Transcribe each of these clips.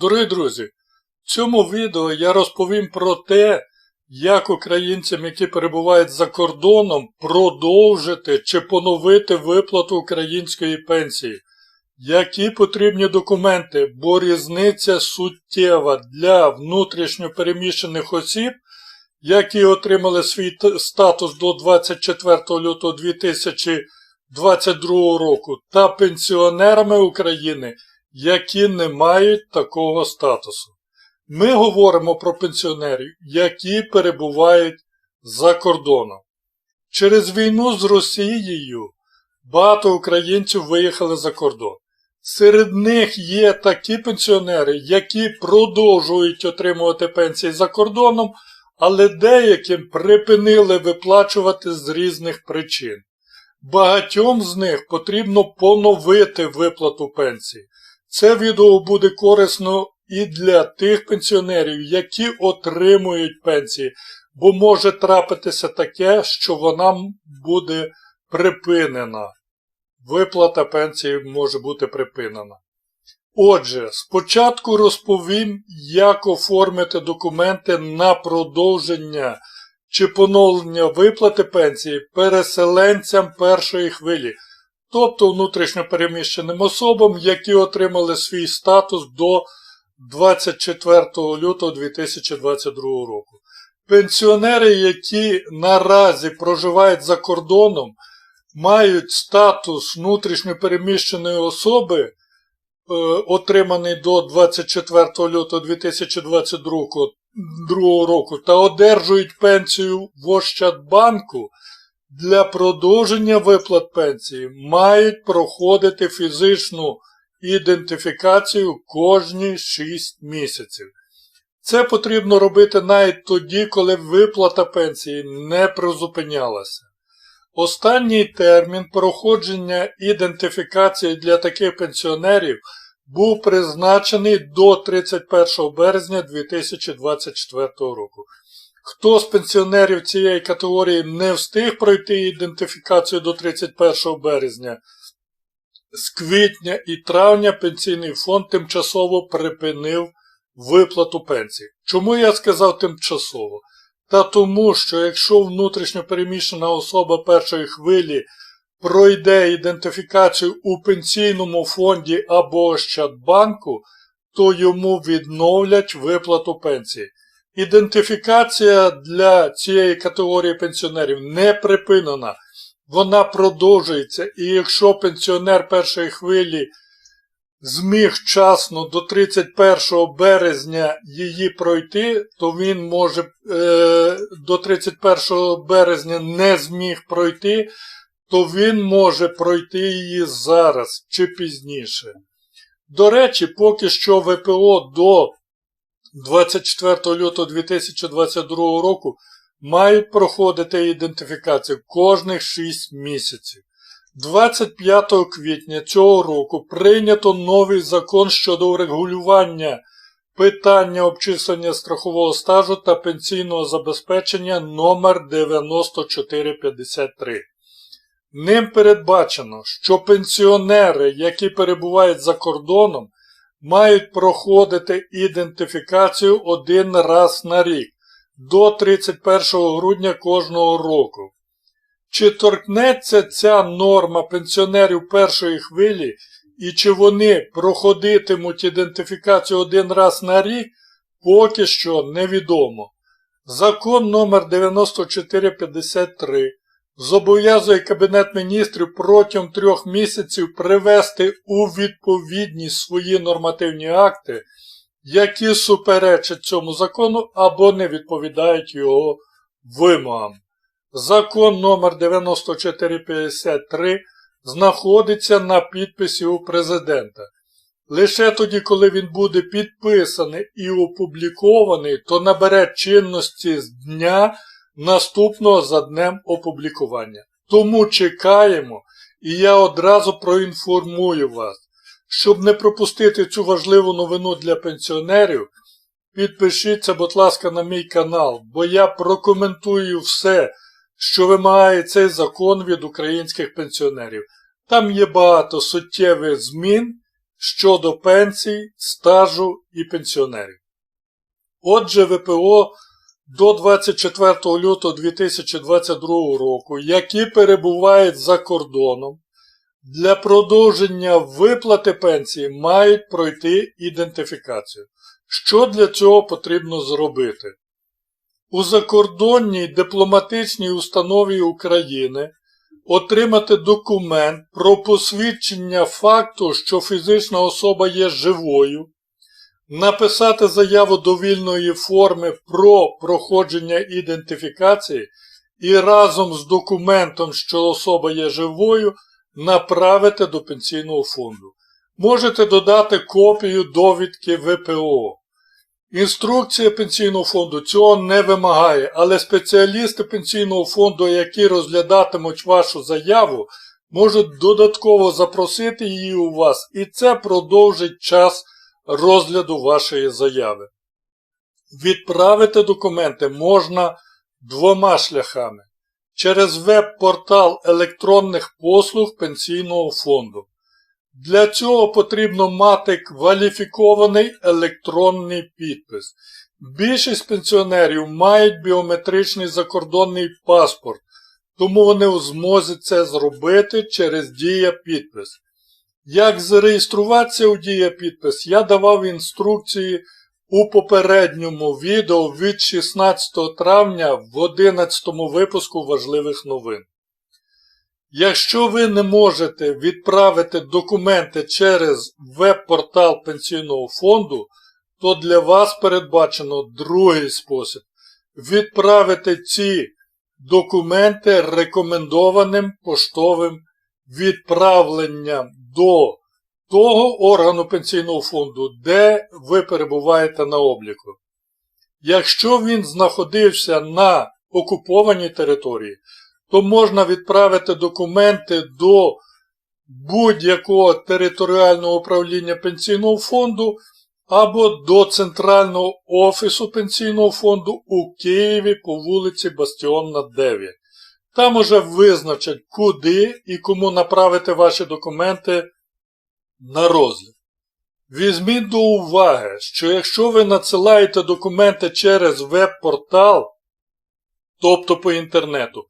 Дорогі друзі, в цьому відео я розповім про те, як українцям, які перебувають за кордоном, продовжити чи поновити виплату української пенсії. Які потрібні документи, бо різниця суттєва для внутрішньопереміщених осіб, які отримали свій статус до 24 лютого 2022 року, та пенсіонерами України, які не мають такого статусу. Ми говоримо про пенсіонерів, які перебувають за кордоном. Через війну з Росією багато українців виїхали за кордон. Серед них є такі пенсіонери, які продовжують отримувати пенсії за кордоном, але деяким припинили виплачувати з різних причин. Багатьом з них потрібно поновити виплату пенсії. Це відео буде корисно і для тих пенсіонерів, які отримують пенсії, бо може трапитися таке, що вона буде припинена. Виплата пенсії може бути припинена. Отже, спочатку розповім, як оформити документи на продовження чи поновлення виплати пенсії переселенцям першої хвилі, тобто внутрішньопереміщеним особам, які отримали свій статус до 24 лютого 2022 року. Пенсіонери, які наразі проживають за кордоном, мають статус внутрішньопереміщеної особи, е, отриманий до 24 лютого 2022 року та одержують пенсію в Ощадбанку, для продовження виплат пенсії мають проходити фізичну ідентифікацію кожні 6 місяців. Це потрібно робити навіть тоді, коли виплата пенсії не призупинялася. Останній термін проходження ідентифікації для таких пенсіонерів був призначений до 31 березня 2024 року. Хто з пенсіонерів цієї категорії не встиг пройти ідентифікацію до 31 березня, з квітня і травня пенсійний фонд тимчасово припинив виплату пенсії. Чому я сказав тимчасово? Та тому, що якщо внутрішньопереміщена особа першої хвилі пройде ідентифікацію у пенсійному фонді або Ощадбанку, то йому відновлять виплату пенсії. Ідентифікація для цієї категорії пенсіонерів не припинена, вона продовжується, і якщо пенсіонер першої хвилі зміг вчасно до 31 березня її пройти, то він може е, до 31 березня не зміг пройти, то він може пройти її зараз чи пізніше. До речі, поки що ВПО до 24 лютого 2022 року мають проходити ідентифікацію кожних 6 місяців. 25 квітня цього року прийнято новий закон щодо урегулювання питання обчислення страхового стажу та пенсійного забезпечення номер 9453. Ним передбачено, що пенсіонери, які перебувають за кордоном, мають проходити ідентифікацію один раз на рік до 31 грудня кожного року. Чи торкнеться ця норма пенсіонерів першої хвилі і чи вони проходитимуть ідентифікацію один раз на рік, поки що невідомо. Закон номер 9453 зобов'язує Кабінет міністрів протягом трьох місяців привести у відповідність свої нормативні акти, які суперечать цьому закону або не відповідають його вимогам. Закон номер 9453 знаходиться на підписі у президента. Лише тоді, коли він буде підписаний і опублікований, то набере чинності з дня наступного за днем опублікування. Тому чекаємо, і я одразу проінформую вас. Щоб не пропустити цю важливу новину для пенсіонерів, підпишіться, будь ласка, на мій канал, бо я прокоментую все, що вимагає цей закон від українських пенсіонерів. Там є багато суттєвих змін, щодо пенсій, стажу і пенсіонерів. Отже, ВПО до 24 лютого 2022 року, які перебувають за кордоном, для продовження виплати пенсії мають пройти ідентифікацію. Що для цього потрібно зробити? У закордонній дипломатичній установі України отримати документ про посвідчення факту, що фізична особа є живою, написати заяву довільної форми про проходження ідентифікації і разом з документом, що особа є живою, направити до пенсійного фонду. Можете додати копію довідки ВПО. Інструкція пенсійного фонду цього не вимагає, але спеціалісти пенсійного фонду, які розглядатимуть вашу заяву, можуть додатково запросити її у вас, і це продовжить час розгляду вашої заяви. Відправити документи можна двома шляхами через веб-портал електронних послуг пенсійного фонду. Для цього потрібно мати кваліфікований електронний підпис. Більшість пенсіонерів мають біометричний закордонний паспорт, тому вони у змозі це зробити через Дія підпис. Як зареєструватися у Дія підпис, я давав інструкції у попередньому відео від 16 травня в 11 випуску важливих новин. Якщо ви не можете відправити документи через веб-портал пенсійного фонду, то для вас передбачено другий спосіб відправити ці документи рекомендованим поштовим відправленням до того органу пенсійного фонду, де ви перебуваєте на обліку. Якщо він знаходився на окупованій території, то можна відправити документи до будь-якого територіального управління пенсійного фонду або до Центрального офісу пенсійного фонду у Києві по вулиці Бастіонна 9. Там уже визначать, куди і кому направити ваші документи на розгляд. Візьміть до уваги, що якщо ви надсилаєте документи через веб-портал, тобто по інтернету,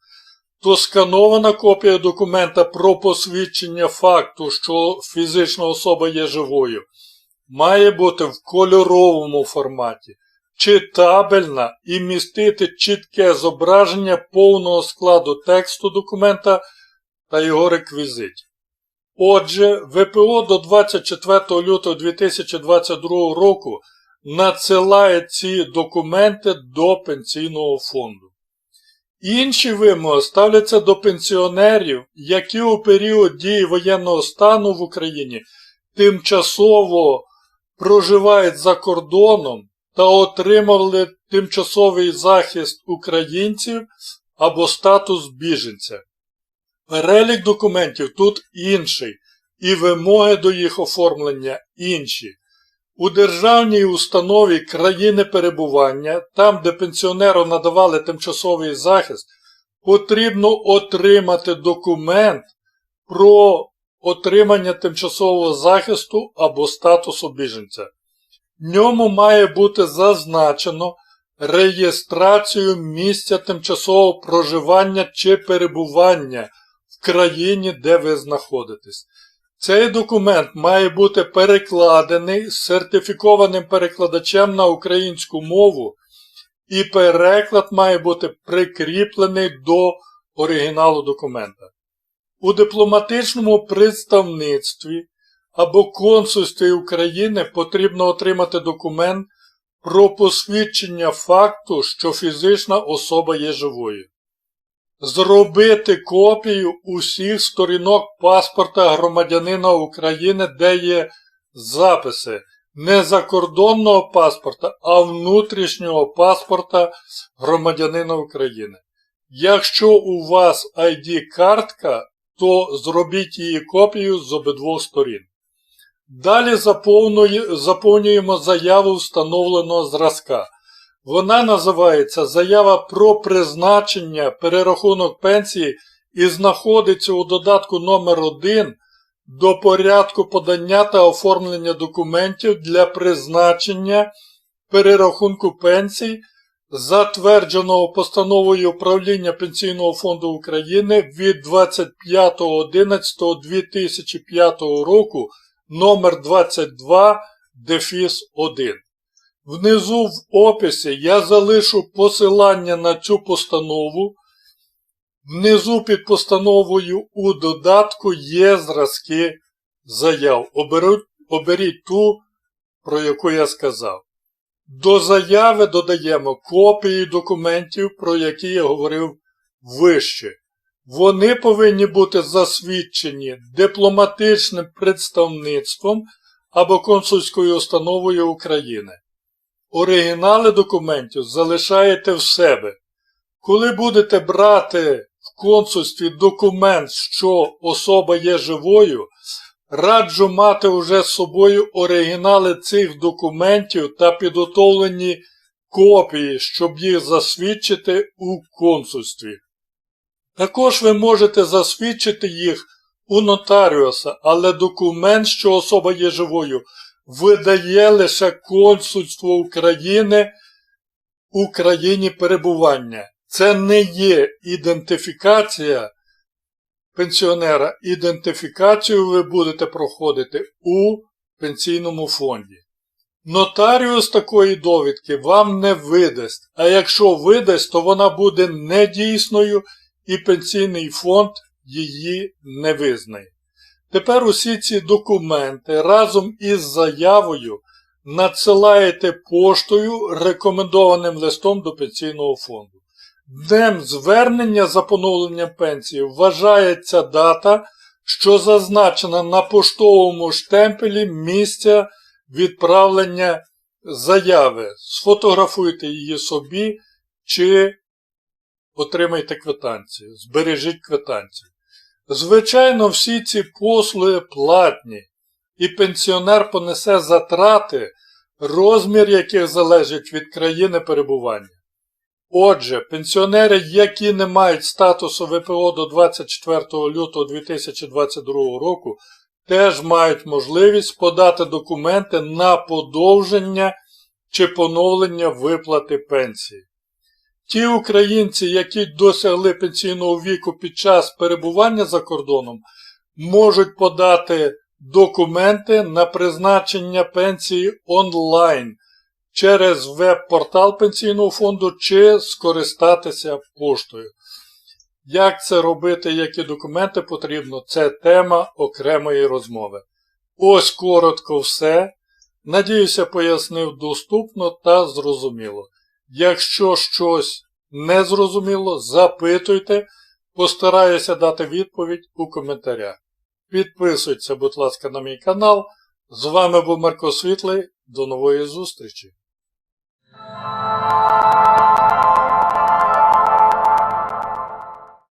то сканована копія документа про посвідчення факту, що фізична особа є живою, має бути в кольоровому форматі, читабельна і містити чітке зображення повного складу тексту документа та його реквізитів. Отже, ВПО до 24 лютого 2022 року надсилає ці документи до пенсійного фонду. Інші вимоги ставляться до пенсіонерів, які у період дії воєнного стану в Україні тимчасово проживають за кордоном та отримали тимчасовий захист українців або статус біженця. Перелік документів тут інший, і вимоги до їх оформлення інші. У державній установі країни перебування, там, де пенсіонеру надавали тимчасовий захист, потрібно отримати документ про отримання тимчасового захисту або статусу біженця. Ньому має бути зазначено реєстрацію місця тимчасового проживання чи перебування в країні, де ви знаходитесь. Цей документ має бути перекладений сертифікованим перекладачем на українську мову, і переклад має бути прикріплений до оригіналу документа. У дипломатичному представництві або консульстві України потрібно отримати документ про посвідчення факту, що фізична особа є живою. Зробити копію усіх сторінок паспорта громадянина України, де є записи не закордонного паспорта, а внутрішнього паспорта громадянина України. Якщо у вас ID-картка, то зробіть її копію з обидвох сторін. Далі заповнюємо заяву встановленого зразка. Вона називається Заява про призначення перерахунок пенсії і знаходиться у додатку номер 1 до порядку подання та оформлення документів для призначення перерахунку пенсій, затвердженого постановою Управління Пенсійного фонду України від 25.11.2005 року номер 22 дефіс 1. Внизу в описі я залишу посилання на цю постанову. Внизу під постановою у додатку є зразки заяв. Оберуть, оберіть ту, про яку я сказав. До заяви додаємо копії документів, про які я говорив вище. Вони повинні бути засвідчені дипломатичним представництвом або консульською установою України. Оригінали документів залишаєте в себе. Коли будете брати в консульстві документ, що особа є живою, раджу мати вже з собою оригінали цих документів та підготовлені копії, щоб їх засвідчити у консульстві. Також ви можете засвідчити їх у нотаріуса, але документ, що особа є живою, видає лише консульство України у країні перебування. Це не є ідентифікація пенсіонера. Ідентифікацію ви будете проходити у пенсійному фонді. Нотаріус такої довідки вам не видасть, а якщо видасть, то вона буде недійсною і пенсійний фонд її не визнає. Тепер усі ці документи разом із заявою надсилаєте поштою рекомендованим листом до пенсійного фонду. Днем звернення за поновленням пенсії вважається дата, що зазначена на поштовому штемпелі місця відправлення заяви. Сфотографуйте її собі чи отримайте квитанцію. Збережіть квитанцію. Звичайно, всі ці послуги платні, і пенсіонер понесе затрати, розмір яких залежить від країни перебування. Отже, пенсіонери, які не мають статусу ВПО до 24 лютого 2022 року, теж мають можливість подати документи на подовження чи поновлення виплати пенсії. Ті українці, які досягли пенсійного віку під час перебування за кордоном, можуть подати документи на призначення пенсії онлайн через веб-портал пенсійного фонду чи скористатися поштою. Як це робити, які документи потрібно, це тема окремої розмови. Ось коротко все. Надіюся, пояснив доступно та зрозуміло. Якщо щось незрозуміло, запитуйте, постараюся дати відповідь у коментарях. Підписуйтесь, будь ласка, на мій канал. З вами був Марко Світлий. До нової зустрічі!